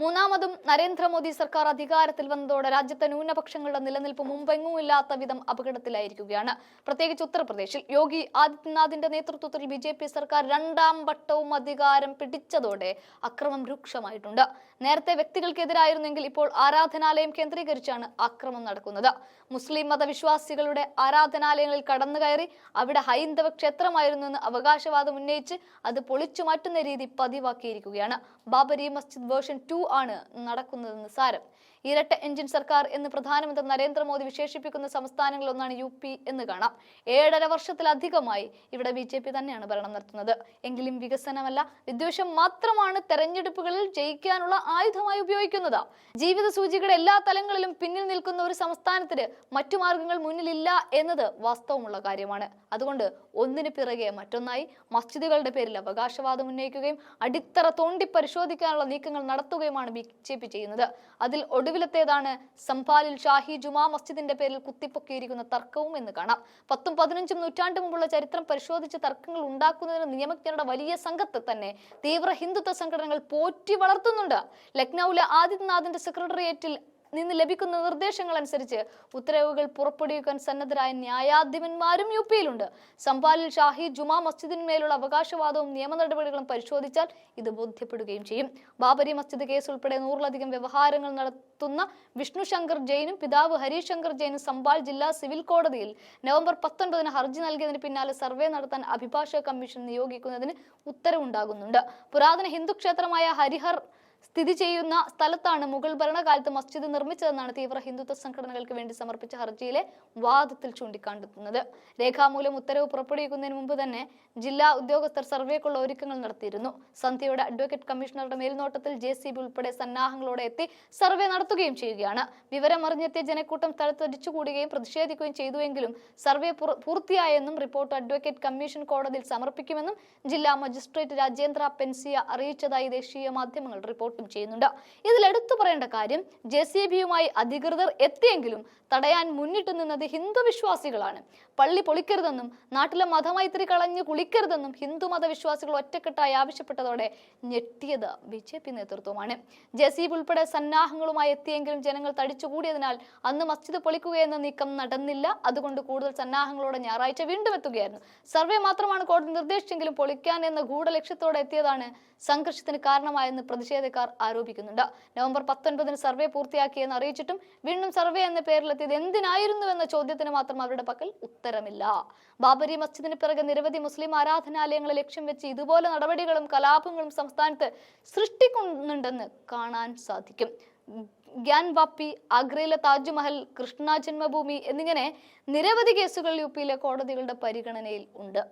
മൂന്നാമതും നരേന്ദ്രമോദി സർക്കാർ അധികാരത്തിൽ വന്നതോടെ രാജ്യത്തെ ന്യൂനപക്ഷങ്ങളുടെ നിലനിൽപ്പ് മുമ്പെങ്ങും ഇല്ലാത്ത വിധം അപകടത്തിലായിരിക്കുകയാണ്. പ്രത്യേകിച്ച് ഉത്തർപ്രദേശിൽ യോഗി ആദിത്യനാഥിന്റെ നേതൃത്വത്തിൽ ബി ജെ പി സർക്കാർ രണ്ടാം വട്ടവും അധികാരം പിടിച്ചതോടെ അക്രമം രൂക്ഷമായിട്ടുണ്ട്. നേരത്തെ വ്യക്തികൾക്കെതിരായിരുന്നെങ്കിൽ ഇപ്പോൾ ആരാധനാലയം കേന്ദ്രീകരിച്ചാണ് അക്രമം നടക്കുന്നത്. മുസ്ലിം മതവിശ്വാസികളുടെ ആരാധനാലയങ്ങളിൽ കടന്നു കയറി അവിടെ ഹൈന്ദവ ക്ഷേത്രമായിരുന്നു എന്ന് അവകാശവാദം ഉന്നയിച്ച് അത് പൊളിച്ചു മാറ്റുന്ന രീതി പതിവാക്കിയിരിക്കുകയാണ്. ബാബരി മസ്ജിദ് വേർഷൻ ടു ആണ് നടക്കുന്നതെന്ന് സാരം. ഇരട്ട എഞ്ചിൻ സർക്കാർ എന്ന് പ്രധാനമന്ത്രി നരേന്ദ്രമോദി വിശേഷിപ്പിക്കുന്ന സംസ്ഥാനങ്ങളിലൊന്നാണ് യു പി എന്ന് കാണാം. ഏഴര വർഷത്തിലധികമായി ഇവിടെ ബി ജെ പി തന്നെയാണ് ഭരണം നടത്തുന്നത്. എങ്കിലും വികസനമല്ല വിദ്വേഷം മാത്രമാണ് തെരഞ്ഞെടുപ്പുകളിൽ ജയിക്കാനുള്ള ആയുധമായി ഉപയോഗിക്കുന്നത്. ജീവിത സൂചികയുടെ എല്ലാ തലങ്ങളിലും പിന്നിൽ നിൽക്കുന്ന ഒരു സംസ്ഥാനത്തിന് മറ്റു മാർഗങ്ങൾ മുന്നിലില്ല എന്നത് വാസ്തവമുള്ള കാര്യമാണ്. അതുകൊണ്ട് ഒന്നിനു പിറകെ മറ്റൊന്നായി മസ്ജിദുകളുടെ പേരിൽ അവകാശവാദം ഉന്നയിക്കുകയും അടിത്തറ തോണ്ടി പരിശോധിക്കാനുള്ള നീക്കങ്ങൾ നടത്തുകയുമാണ് ബി ജെ പി ചെയ്യുന്നത്. അതിൽ ഒടുവിലത്തേതാണ് സംഭാലിൽ ഷാഹി ജുമാ മസ്ജിദിന്റെ പേരിൽ കുത്തിപ്പൊക്കിയിരിക്കുന്ന തർക്കവും എന്ന് കാണാം. പത്തും പതിനഞ്ചും നൂറ്റാണ്ട് മുമ്പുള്ള ചരിത്രം പരിശോധിച്ച് തർക്കങ്ങൾ ഉണ്ടാക്കുന്നതിന് നിയമജ്ഞരുടെ വലിയ സംഘത്തെ തന്നെ തീവ്ര ഹിന്ദുത്വ സംഘടനകൾ പോറ്റി വളർത്തുന്നുണ്ട്. ലക്നൌവിലെ ആദിത്യനാഥിന്റെ സെക്രട്ടേറിയറ്റിൽ നിന്ന് ലഭിക്കുന്ന നിർദ്ദേശങ്ങൾ അനുസരിച്ച് ഉത്തരവുകൾ പുറപ്പെടുവിക്കാൻ സന്നദ്ധരായ ന്യായാധിപന്മാരും യു പിയിലുണ്ട്. സംഭാലിൽ ഷാഹി ജുമാ മസ്ജിദിന്മേലുള്ള അവകാശവാദവും നിയമ നടപടികളും പരിശോധിച്ചാൽ ഇത് ബോധ്യപ്പെടുകയും ചെയ്യും. ബാബരി മസ്ജിദ് കേസ് ഉൾപ്പെടെ നൂറിലധികം വ്യവഹാരങ്ങൾ നടത്തുന്ന വിഷ്ണു ശങ്കർ ജെയിനും പിതാവ് ഹരീഷ് ശങ്കർ ജെയിനും സംഭാൽ ജില്ലാ സിവിൽ കോടതിയിൽ നവംബർ പത്തൊൻപതിന് ഹർജി നൽകിയതിന് പിന്നാലെ സർവേ നടത്താൻ അഭിഭാഷക കമ്മീഷൻ നിയോഗിക്കുന്നതിന് ഉത്തരവുണ്ടാകുന്നുണ്ട്. പുരാതന ഹിന്ദു ക്ഷേത്രമായ ഹരിഹർ സ്ഥിതി ചെയ്യുന്ന സ്ഥലത്താണ് മുഗൾ ഭരണകാലത്ത് മസ്ജിദ് നിർമ്മിച്ചതെന്നാണ് തീവ്ര ഹിന്ദുത്വ സംഘടനകൾക്ക് വേണ്ടി സമർപ്പിച്ച ഹർജിയിലെ വാദത്തിൽ ചൂണ്ടിക്കാണ്ടെത്തുന്നത് രേഖാമൂലം ഉത്തരവ് പുറപ്പെടുവിക്കുന്നതിന് മുമ്പ് തന്നെ ജില്ലാ ഉദ്യോഗസ്ഥർ സർവേക്കുള്ള ഒരുക്കങ്ങൾ നടത്തിയിരുന്നു. സന്ധ്യയുടെ അഡ്വക്കേറ്റ് കമ്മീഷണറുടെ മേൽനോട്ടത്തിൽ ജെ സി ബി ഉൾപ്പെടെ സന്നാഹങ്ങളോടെ എത്തി സർവേ നടത്തുകയും ചെയ്യുകയാണ്. വിവരമറിഞ്ഞെത്തിയ ജനക്കൂട്ടം സ്ഥലത്ത് അടിച്ചുകൂടുകയും പ്രതിഷേധിക്കുകയും ചെയ്തുവെങ്കിലും സർവേ പൂർത്തിയായെന്നും റിപ്പോർട്ട് അഡ്വക്കേറ്റ് കമ്മീഷൻ കോടതിയിൽ സമർപ്പിക്കുമെന്നും ജില്ലാ മജിസ്ട്രേറ്റ് രാജേന്ദ്ര പെൻസിയ അറിയിച്ചതായി ദേശീയ മാധ്യമങ്ങൾ റിപ്പോർട്ടും ചെയ്യുന്നുണ്ട്. ഇതിൽ എടുത്തു പറയേണ്ട കാര്യം ജെ സി ബിയുമായി അധികൃതർ എത്തിയെങ്കിലും തടയാൻ മുന്നിട്ട് നിന്നത് ഹിന്ദു വിശ്വാസികളാണ്. പള്ളി പൊളിക്കരുതെന്നും നാട്ടിലെ മതമൈത്രി കളഞ്ഞ് കുളിക്കരുതെന്നും ഹിന്ദു മതവിശ്വാസികൾ ഒറ്റക്കെട്ടായി ആവശ്യപ്പെട്ടതോടെ ഞെട്ടിയത് ബി ജെ പി നേതൃത്വമാണ്. ജെ സി ബി ഉൾപ്പെടെ സന്നാഹങ്ങളുമായി എത്തിയെങ്കിലും ജനങ്ങൾ തടിച്ചുകൂടിയതിനാൽ അന്ന് മസ്ജിദ് പൊളിക്കുകയെന്ന നീക്കം നടന്നില്ല. അതുകൊണ്ട് കൂടുതൽ സന്നാഹങ്ങളോടെ ഞായറാഴ്ച വീണ്ടും എത്തുകയായിരുന്നു. സർവേ മാത്രമാണ് കോടതി നിർദ്ദേശിച്ചെങ്കിലും പൊളിക്കാൻ എന്ന ഗൂഢലക്ഷ്യത്തോടെ എത്തിയതാണ് സംഘർഷത്തിന് കാരണമായെന്ന് പ്രതിഷേധക്കാർ ആരോപിക്കുന്നുണ്ട്. നവംബർ പത്തൊൻപതിന് സർവേ പൂർത്തിയാക്കിയെന്ന് അറിയിച്ചിട്ടും വീണ്ടും സർവേ എന്ന പേരിലെത്തിയത് എന്തിനായിരുന്നു എന്ന ചോദ്യത്തിന് മാത്രം അവരുടെ പക്കൽ ഉത്തരമില്ല. ബാബരി മസ്ജിദിന് പിറകെ നിരവധി മുസ്ലിം ആരാധനാലയങ്ങളെ ലക്ഷ്യം വെച്ച് ഇതുപോലെ നടപടികളും കലാപങ്ങളും സംസ്ഥാനത്ത് സൃഷ്ടിക്കുന്നുണ്ടെന്ന് കാണാൻ സാധിക്കും. ഗ്യാൻ ആഗ്രയിലെ താജ്മഹൽ കൃഷ്ണ ജന്മഭൂമി എന്നിങ്ങനെ നിരവധി കേസുകൾ യു പിയിലെ കോടതികളുടെ പരിഗണനയിൽ ഉണ്ട്.